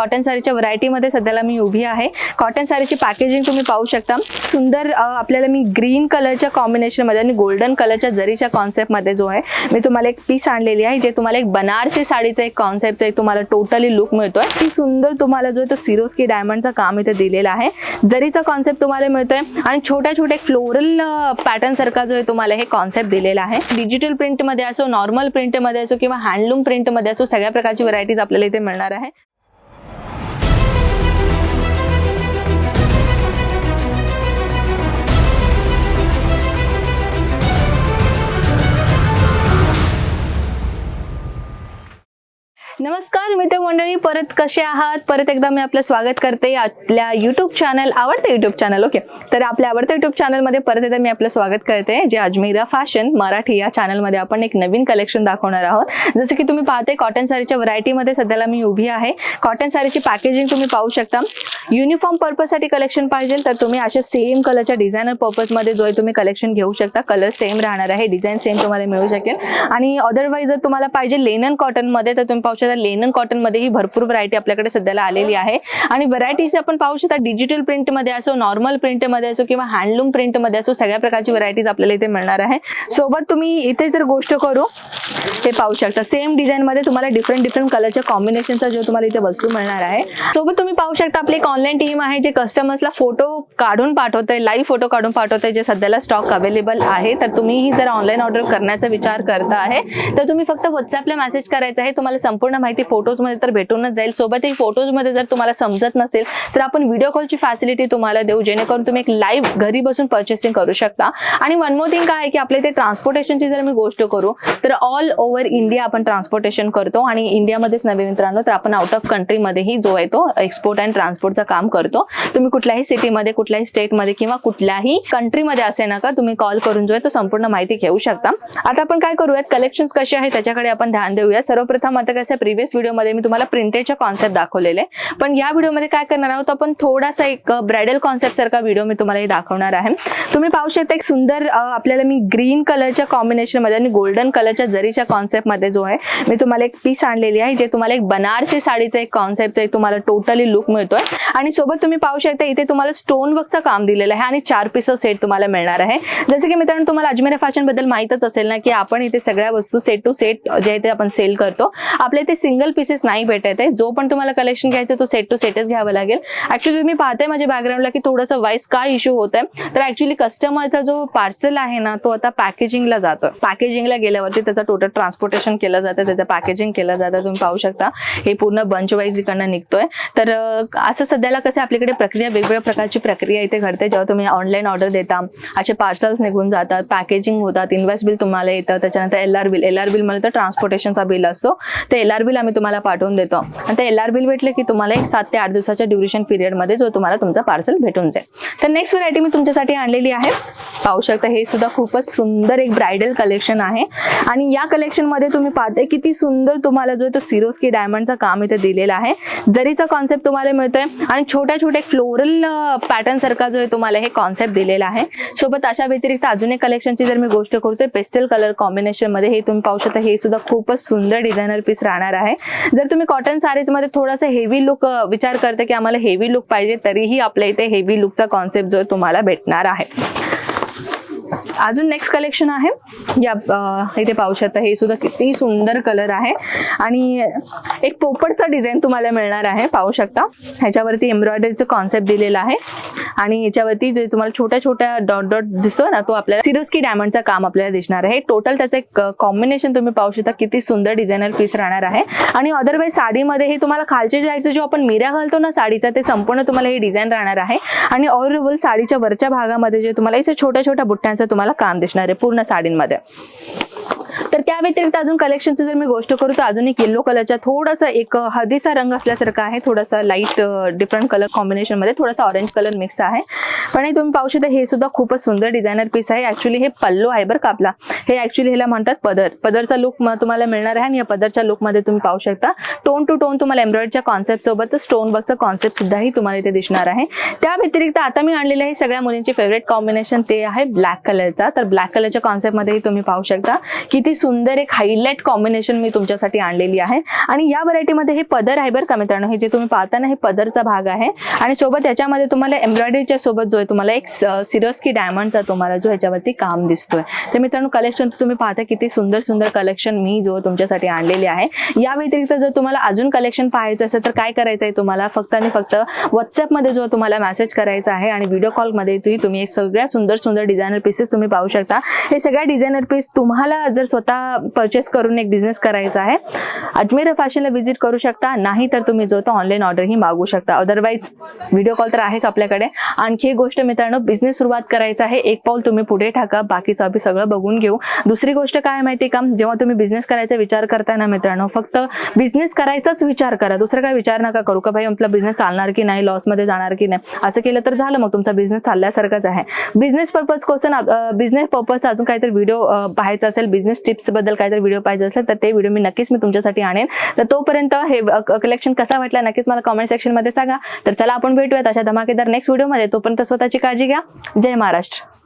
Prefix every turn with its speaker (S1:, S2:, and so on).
S1: Cotton साडीच्या व्हरायटीमध्ये सध्याला मी उभी आहे. कॉटन साडीची पॅकेजिंग तुम्ही पाहू शकता. सुंदर आपल्याला मी ग्रीन कलरच्या कॉम्बिनेशनमध्ये आणि गोल्डन कलरच्या जरीच्या कॉन्सेप्टमध्ये जो आहे मी तुम्हाला एक पीस आणलेली आहे जे तुम्हाला एक बनारसी साडीचा एक कॉन्सेप्टचा एक तुम्हाला टोटली लुक मिळतोय. ती सुंदर तुम्हाला जो आहे तो सिरोस्की डायमंडचं काम इथे दिलेलं आहे. जरीचा कॉन्सेप्ट तुम्हाला मिळतोय आणि छोट्या छोट्या फ्लोरल पॅटर्न सारखा जो आहे तुम्हाला हे कॉन्सेप्ट दिलेला आहे. डिजिटल प्रिंटमध्ये असो नॉर्मल प्रिंटमध्ये असो किंवा हँडलूम प्रिंटमध्ये असो सगळ्या प्रकारची व्हरायटीज आपल्याला इथे मिळणार आहे. मंडळी परत कसे आहात? परत एकदा मी आपलं स्वागत करते आपल्या युट्यूब चॅनल आवडतं युट्यूब चॅनल ओके तर आपल्या आवडत्या युट्यूब चॅनलमध्ये परत एकदा मी आपलं स्वागत करते जे अजमेरा फॅशन मराठी या चॅनलमध्ये आपण एक नवीन कलेक्शन दाखवणार आहोत. जसं की तुम्ही पाहते कॉटन साडीच्या व्हरायटीमध्ये सध्याला मी उभी आहे. कॉटन साडीची पॅकेजिंग तुम्ही पाहू शकता. युनिफॉर्म पर्पजसाठी कलेक्शन पाहिजे तर तुम्ही अशा सेम कलरच्या डिझायनर पर्पजमध्ये जो आहे तुम्ही कलेक्शन घेऊ शकता. कलर सेम राहणार आहे डिझाईन सेम तुम्हाला मिळू शकेल. आणि अदरवाईज जर तुम्हाला पाहिजे लेनन कॉटनमध्ये तर तुम्ही पाहू शकता लेनन कॉटनमध्ये ही भरपूर व्हरायटी आपल्याकडे सध्याला आलेली आहे. आणि व्हरायटीज आपण पाहू शकता डिजिटल प्रिंटमध्ये असो नॉर्मल प्रिंटमध्ये असो किंवा हँडलूम प्रिंटमध्ये असो सगळ्या प्रकारची व्हरायटीज आपल्याला इथे मिळणार आहे. सोबत तुम्ही इथे जर गोष्ट करू हे पाहू शकता. सेम डिझाईनमध्ये तुम्हाला डिफरंट डिफरंट कलरच्या कॉम्बिनेशनचा जो तुम्हाला इथे वस्तू मिळणार आहे. सोबत तुम्ही पाहू शकता आपली एक ऑनलाईन टीम आहे जे कस्टमर्सला फोटो काढून पाठवते लाईव्ह फोटो काढून पाठवते जे सध्याला स्टॉक अवेलेबल आहे. तर तुम्हीही जर ऑनलाईन ऑर्डर करण्याचा विचार करता आहे तर तुम्ही फक्त व्हॉट्सअपला मेसेज करायचा आहे. तुम्हाला संपूर्ण माहिती फोटोजमध्ये तर भेटूनच जाईल. सोबतही फोटोजमध्ये जर तुम्हाला समजत नसेल तर आपण व्हिडिओ कॉलची फॅसिलिटी तुम्हाला देऊ जेणेकरून तुम्ही एक लाईव्ह घरी बसून पर्चेसिंग करू शकता. आणि वन मोर थिंग काय आहे की आपल्या इथे ट्रान्सपोर्टेशनची जर मी गोष्ट करू तर ऑल ओव्हर इंडिया आपण ट्रान्सपोर्टेशन करतो आणि इंडियामध्येच नवे मित्रांनो तर आपण आउट ऑफ कंट्रीमध्येही जो आहे तो एक्सपोर्ट अँड ट्रान्सपोर्टचं काम करतो. तुम्ही कुठल्याही सिटीमध्ये कुठल्याही स्टेटमध्ये किंवा कुठल्याही कंट्रीमध्ये असे नका तुम्ही कॉल करून जो आहे तो संपूर्ण माहिती घेऊ शकता. आता आपण काय करूयात? कलेक्शन कसे आहे त्याच्याकडे आपण ध्यान देऊया सर्वप्रथम आता कसं प्रिव्हियस व्हिडिओमध्ये मी तुम्हाला प्रिंटेडच्या कॉन्सेप्ट दाखवलेले. पण या व्हिडिओमध्ये काय करणार आहोत आपण? थोडासा एक ब्रायडल कॉन्सेप्ट सारखा व्हिडिओ मी तुम्हाला हे दाखवणार आहे. तुम्ही पाहू शकता एक सुंदर आपल्याला मी ग्रीन कलरच्या कॉम्बिनेशनमध्ये आणि गोल्डन कलरच्या जरीच्या कॉन्सेप्टमध्ये जो आहे मी तुम्हाला एक पीस आणलेली आहे जे तुम्हाला एक बनारसी साडीचं एक कॉन्सेप्टचं एक तुम्हाला टोटली लुक मिळतोय. आणि सोबत तुम्ही पाहू शकता इथे तुम्हाला स्टोन वर्कचं काम दिलेलं आहे आणि चार पीस सेट तुम्हाला मिळणार आहे. जसं की मित्रांनो तुम्हाला अजमेर फॅशनबद्दल माहितच असेल ना की आपण इथे सगळ्या वस्तू सेट टू सेट जे ते आपण सेल करतो. आपल्या इथे सिंगल पीसेस नाही भेटत आहे. जो पण तुम्हाला कलेक्शन घ्यायचं तो सेट टू सेटच घ्यावा लागेल. ऍक्च्युली तुम्ही पाहताय माझ्या बॅकग्राऊंडला की थोडंसं वाईस काय इश्यू होत आहे तर ऍक्च्युली कस्टमरचा जो पार्सल आहे ना तो आता पॅकेजिंगला जातो पॅकेजिंगला गेल्यावरती त्याचा टोटल ट्रान्सपोर्टेशन केलं जातं त्याचं पॅकेजिंग केलं जातं तुम्ही पाहू शकता. हे पूर्ण बंच वाईज इकडनं निघतोय. तर असं सध्याला कसं आपल्याकडे प्रक्रिया वेगवेगळ्या प्रकारची प्रक्रिया इथे घडते. जेव्हा तुम्ही ऑनलाईन ऑर्डर देता असे पार्सल्स निघून जातात पॅकेजिंग होतात इन्व्हेस्ट बिल तुम्हाला येतं त्याच्यानंतर L R bill L R bill म्हणजे तर ट्रान्सपोर्टेशनचा बिल असतो. ते एल आर बिल आम्ही तुम्हाला पाठवून देतो. आणि ते एल आर बिल भेटले की तुम्हाला एक सात ते आठ दिवसाच्या ड्युरेशन पिरियडमध्ये जो तुम्हाला तुमचा पार्सल भेटून जाईल. तर नेक्स्ट व्हरायटी मी तुमच्यासाठी आणलेली आहे. पाहू शकता हे सुद्धा खूपच सुंदर एक ब्रायडल कलेक्शन आहे. आणि या कलेक्शनमध्ये तुम्ही पाहते किती सुंदर तुम्हाला जो आहे तो सिरोस्की डायमंडचं काम इथे दिलेलं आहे. जरीचा कॉन्सेप्ट तुम्हाला मिळतोय आणि छोट्या छोट्या फ्लोरल पॅटर्न सारखा जो आहे तुम्हाला हे कॉन्सेप्ट दिलेला आहे. सोबत अशा व्यतिरिक्त अजून एक कलेक्शनची जर मी गोष्ट करतोय पेस्टल कलर कॉम्बिनेशनमध्ये हे तुम्ही पाहू शकता. हे सुद्धा खूपच सुंदर डिझायनर पीस राहणार आहे. जर तुम्ही कॉटन साडीजमध्ये थोडासा हेवी लुक विचार करते की आम्हाला हेवी लुक पाहिजे तरीही आपल्या इथे हेवी लुकचा कॉन्सेप्ट जो आहे तुम्हाला भेटणार आहे. अजून नेक्स्ट कलेक्शन आहे. या इथे पाहू शकता हे सुद्धा किती सुंदर कलर आहे. आणि एक पोपटचा डिझाईन तुम्हाला मिळणार आहे पाहू शकता. ह्याच्यावरती एम्ब्रॉयडरीचं कॉन्सेप्ट दिलेलं आहे. आणि याच्यावरती जे तुम्हाला छोट्या छोट्या डॉट डॉट दिसतो ना तो आपल्याला सिरोस्की डायमंडचं काम आपल्याला दिसणार आहे. टोटल त्याचं एक कॉम्बिनेशन तुम्ही पाहू शकता किती सुंदर डिझायनर पीस राहणार आहे. आणि अदरवाईज साडीमध्ये हे तुम्हाला खालचे जायचं जो आपण मिऱ्या घालतो ना साडीचा ते संपूर्ण तुम्हाला हे डिझाईन राहणार आहे. आणि ऑल ओव्हर साडीच्या वरच्या भागामध्ये जे तुम्हाला इथे छोट्या छोट्या बुट्ट्यांचं तुम्हाला काम दिसणार आहे पूर्ण साडींमध्ये. तर त्या व्यतिरिक्त अजून कलेक्शनची जर मी गोष्ट करू तर अजून एक येलो कलरच्या थोडासा एक हळदीचा रंग असल्यासारखा आहे. थोडासा लाइट डिफरंट कलर कॉम्बिनेशनमध्ये थोडासा ऑरेंज कलर मिक्स आहे. पण हे तुम्ही पाहू शकता हे सुद्धा खूपच सुंदर डिझायनर पीस आहे. ऍक्च्युली हे पल्लो आहे बरं का आपला. हे ऍक्च्युली ह्याला म्हणतात पदर. पदरचा लुक तुम्हाला मिळणार आहे आणि या पदरच्या लुकमध्ये तुम्ही पाहू शकता. टोन टू टोन तुम्हाला एम्ब्रॉइडच्या कॉन्सेप्ट सोबत स्टोन वर्कचा कॉन्सेप्ट सुद्धाही तुम्हाला इथे दिसणार आहे. त्या व्यतिरिक्त आता मी आणलेले आहे सगळ्या मुलींची फेवरेट कॉम्बिनेशन ते आहे ब्लॅक कलरचा तर ब्लॅक कलरच्या कॉन्सेप्टमध्येही तुम्ही पाहू शकता. किती सुंदर एक हायलाईट कॉम्बिनेशन मी तुमच्यासाठी आणलेली आहे. आणि या व्हरायटीमध्ये हे पदर आहे बरं का मित्रांनो. हे जे तुम्ही पाहताना हे पदरचा भाग आहे. आणि सोबत याच्यामध्ये तुम्हाला एम्ब्रॉयडरीच्या सोबत जो दिसतोय. तुम्हाला एक सिरस्की डायमंडचा तुम्हाला जो ह्याच्यावरती काम दिसतोय. तर मित्रांनो कलेक्शन तुम्ही पाहता किती सुंदर सुंदर कलेक्शन मी जो तुमच्यासाठी आणलेले आहे. या व्यतिरिक्त जर तुम्हाला अजून कलेक्शन पाहायचं असेल तर काय करायचं आहे तुम्हाला? फक्त आणि फक्त व्हॉट्सअपमध्ये जो तुम्हाला मेसेज करायचा आहे आणि व्हिडिओ कॉलमध्ये तुम्ही तुम्ही सगळ्या सुंदर सुंदर डिझायनर पीसेस तुम्ही पाहू शकता. हे सगळ्या डिझायनर पीस तुम्हाला जर स्वतः परचेस करून एक बिझनेस करायचा आहे अजमेर फॅशनला व्हिजिट करू शकता. नाही तर तुम्ही जो तो ऑनलाईन ऑर्डरही मागू शकता. अदरवाईज व्हिडिओ कॉल तर आहेच आपल्याकडे. आणखी गोष्ट मित्रांनो बिझनेस सुरुवात करायचा आहे. एक पाऊल तुम्ही पुढे टाका बाकीचं आम्ही सगळं बघून घेऊ. दुसरी गोष्ट काय माहिती का? जेव्हा तुम्ही बिझनेस करायचा विचार करताय ना मित्रांनो फक्त बिझनेस करायचाच विचार करा. दुसरं काय विचार नका करू का भाई आपला बिझनेस चालणार की नाही? लॉसमध्ये जाणार की नाही? असं केलं तर झालं मग तुमचा बिझनेस चालल्यासारखंच आहे. Business purpose question business purpose अजून काहीतरी व्हिडिओ पाहायचा असेल बिझनेस टिप्सबद्दल काहीतरी व्हिडिओ पाहिजे असेल तर ते व्हिडिओ मी नक्कीच मी तुमच्यासाठी आणेन. तर तोपर्यंत हे कलेक्शन कसा वाटला नक्कीच मला कमेंट सेक्शनमध्ये सांगा. तर चला आपण भेटूयात अशा धमाकेदार नेक्स्ट व्हिडिओमध्ये तोपर्यंत स्वतःची काळजी घ्या. जय महाराष्ट्र.